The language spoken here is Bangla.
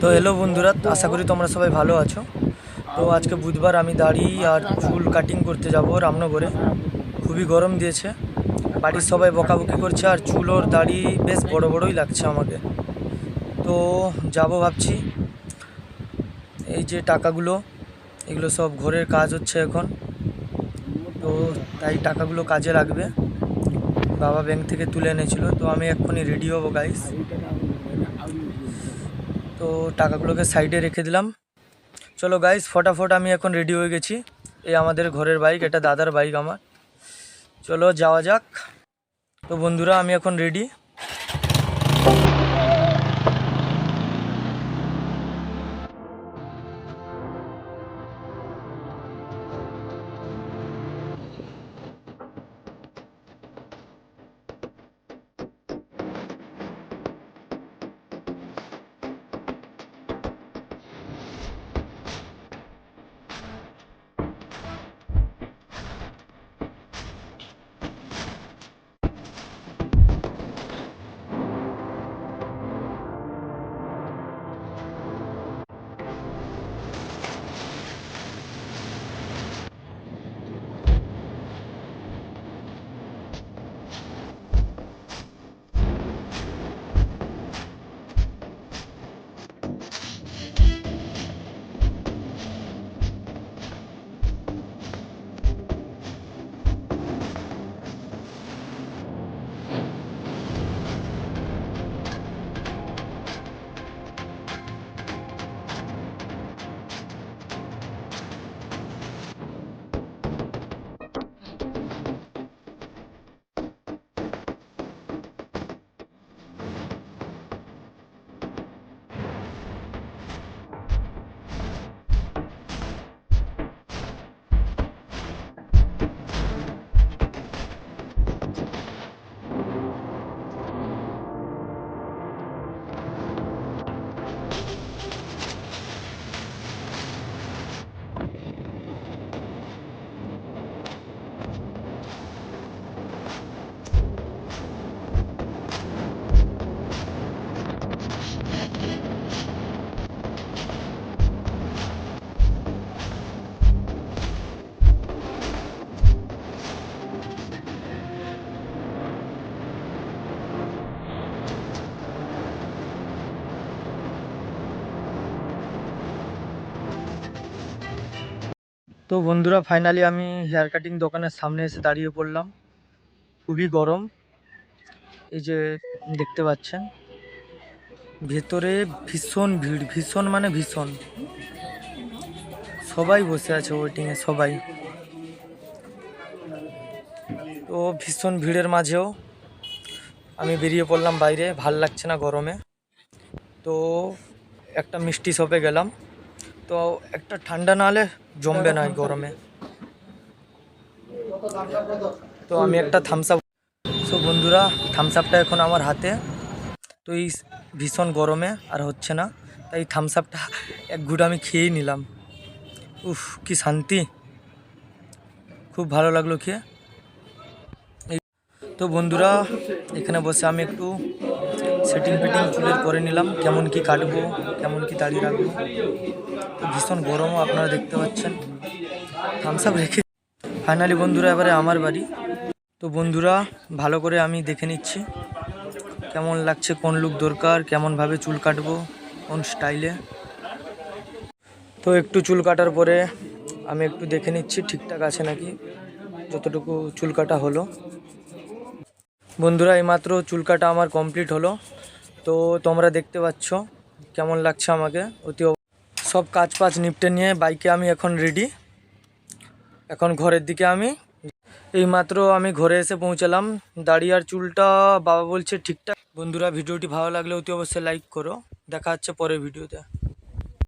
তো হ্যালো বন্ধুরা, আশা করি তোমরা সবাই ভালো আছো। তো আজকে বুধবার আমি দাড়ি আর চুল কাটিং করতে যাব রামনগরে। খুবই গরম দিয়েছে। বাড়ির সবাই বকাবকি করছে আর চুল ওর দাড়ি বেশ বড় বড়ই লাগছে আমাকে। তো যাব ভাবছি। এই যে টাকাগুলো, এগুলো সব ঘরের কাজ হচ্ছে এখন। তো তাই টাকাগুলো কাজে লাগবে। বাবা ব্যাংক থেকে তুলে এনেছিল, তো আমি এক্ষুনি রেডি হব গাইস তো টাকাগুলোকে সাইডে রেখে দিলাম। চলো গাইস ফটাফট আমি এখন রেডি হয়ে গেছি। এই আমাদের ঘরের বাইক এটা দাদার বাইক আমার। চলো যাওয়া যাক। তো বন্ধুরা, আমি এখন রেডি তো বন্ধুরা ফাইনালি আমি হেয়ার কাটিং দোকানের সামনে এসে দাঁড়িয়ে পড়লাম। খুবই গরম। এই যে দেখতে পাচ্ছেন, ভেতরে ভীষণ ভিড়, ভীষণ মানে ভীষণ। সবাই বসে আছে ওয়েটিংয়ে সবাই। তো ভীষণ ভিড়ের মাঝেও আমি বেরিয়ে পড়লাম বাইরে, ভালো লাগছে না গরমে। তো একটা মিষ্টি শপে গেলাম। তো একটা ঠান্ডা না হলে জমবে না গরমে। তো আমি একটা থামস আপ সো বন্ধুরা থামস আপটা এখন আমার হাতে। তো এই ভীষণ গরমে আর হচ্ছে না। তাই থামস আপটা এক ঘুট আমি খেয়েই নিলাম। উফ, কি শান্তি। খুব ভালো লাগল খেয়ে। তো বন্ধুরা, এখানে বসে আমি একটু সেটিং ফিটিং চুলের করে নিলাম, কেমন কি কাটবো, কেমন কি দাড়ি রাখব। তো ভীষণ গরমও আপনারা দেখতে পাচ্ছেন। থামস আপ রেখে ফাইনালি বন্ধুরা, এবারে আমার বাড়ি। তো বন্ধুরা, ভালো করে আমি দেখে নিচ্ছি, কেমন লাগছে, কোন লুক দরকার, কেমনভাবে চুল কাটবো, কোন স্টাইলে তো একটু চুল কাটার পরে আমি একটু দেখে নিচ্ছি, ঠিকঠাক আছে নাকি, যতটুকু চুল কাটা হলো। বন্ধুরা, এইমাত্র চুল কাটা আমার কমপ্লিট হলো। তো তোমরা দেখতে পাচ্ছ কেমন লাগছে আমাকে। অতি সব কাজ পাজ নিপটে নিয়ে বাইকে আমি এখন রেডি এখন ঘরের দিকে আমি। এইমাত্র আমি ঘরে এসে পৌঁছালাম। দাড়ি আর চুলটা বাবা বলছে ঠিকঠাক। বন্ধুরা, ভিডিওটি ভালো লাগলে অতি অবশ্যই লাইক করো। দেখা হচ্ছে পরের ভিডিওতে।